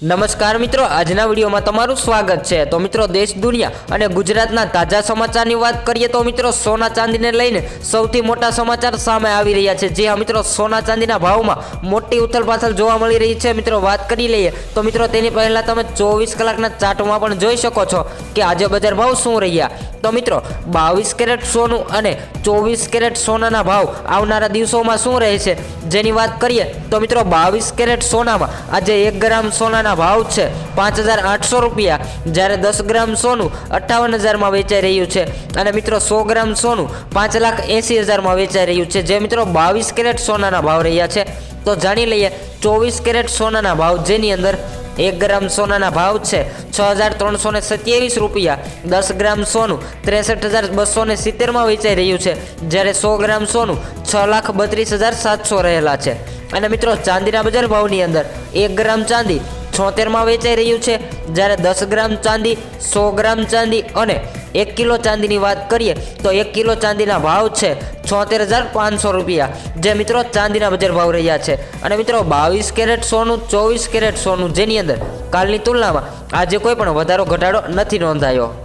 નમસ્કાર મિત્રો, આજના વિડીયોમાં તમારું સ્વાગત છે. તો મિત્રો, દેશ દુનિયા અને ગુજરાતના તાજા સમાચારની વાત કરીએ તો મિત્રો, સોના ચાંદીને લઈને સૌથી મોટા સમાચાર સામે આવી રહ્યા છે. જે આ મિત્રો, સોના ચાંદીના ભાવમાં મોટી ઉથલપાથલ જોવા મળી રહી છે. મિત્રો, વાત કરી લઈએ તો મિત્રો, તેની પહેલાં તમે ચોવીસ કલાકના ચાર્ટમાં પણ જોઈ શકો છો કે આજે બજાર ભાવ શું રહ્યા. તો મિત્રો, બાવીસ કેરેટ સોનું અને ચોવીસ કેરેટ સોનાના ભાવ આવનારા દિવસોમાં શું રહે છે જેની વાત કરીએ તો મિત્રો, બાવીસ કેરેટ સોનામાં આજે એક ગ્રામ સોનાના ભાવ છે પાંચ હજાર આઠસો રૂપિયા. જ્યારે દસ ગ્રામ સોનું અઠ્ઠાવન હજારમાં વેચાઈ રહ્યું છે. અને મિત્રો સો ગ્રામ સોનું પાંચ લાખ એંસી હજારમાં વેચાઈ રહ્યું છે. જે મિત્રો બાવીસ કેરેટ સોનાના ભાવ રહ્યા છે. તો જાણી લઈએ, ચોવીસ કેરેટ સોનાના ભાવ જેની અંદર એક ગ્રામ સોનાના ભાવ છે છ હજાર ત્રણસો ને સત્યાવીસ રૂપિયા. દસ ગ્રામ સોનું ત્રેસઠ હજાર બસો ને સિત્તેરમાં વેચાઈ રહ્યું છે. જ્યારે સો ગ્રામ સોનું છ લાખ બત્રીસ હજાર સાતસો રહેલા છે. અને મિત્રો ચાંદીના બજાર ભાવની અંદર એક ગ્રામ ચાંદી છોતેરમાં વેચાઈ રહ્યું છે. જ્યારે દસ ગ્રામ ચાંદી, સો ગ્રામ ચાંદી અને એક કિલો ચાંદીની વાત કરીએ તો એક કિલો ચાંદીના ભાવ છે છોતેર હજાર પાંચસો રૂપિયા. જે મિત્રો ચાંદીના બજાર ભાવ રહ્યા છે. અને મિત્રો બાવીસ કેરેટ સોનું, ચોવીસ કેરેટ સોનું જેની અંદર કાલની તુલનામાં આજે કોઈ પણ વધારો, ઘટાડો નથી નોંધાયો.